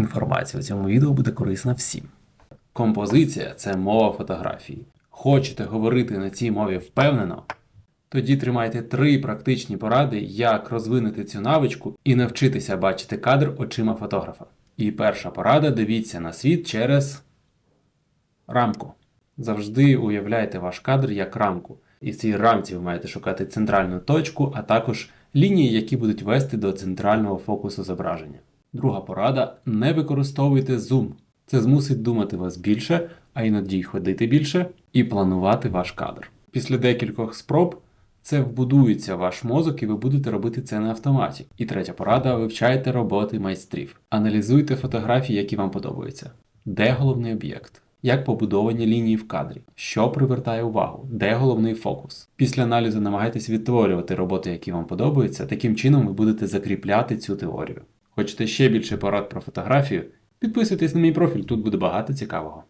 Інформація у цьому відео буде корисна всім. Композиція це мова фотографії. Хочете говорити на цій мові впевнено? Тоді тримайте три практичні поради, як розвинути цю навичку і навчитися бачити кадр очима фотографа. І перша порада дивіться на світ через рамку. Завжди уявляйте ваш кадр як рамку. І в цій рамці ви маєте шукати центральну точку, а також лінії, які будуть вести до центрального фокусу зображення. Друга порада не використовуйте зум. Це змусить думати вас більше, а іноді й ходити більше, і планувати ваш кадр. Після декількох спроб це вбудується ваш мозок, і ви будете робити це на автоматі. І третя порада: вивчайте роботи майстрів. Аналізуйте фотографії, які вам подобаються. Де головний об'єкт? Як побудовані лінії в кадрі, що привертає увагу, де головний фокус. Після аналізу намагайтесь відтворювати роботи, які вам подобаються. Таким чином ви будете закріпляти цю теорію. Хочете ще більше порад про фотографію? Підписуйтесь на мій профіль, тут буде багато цікавого.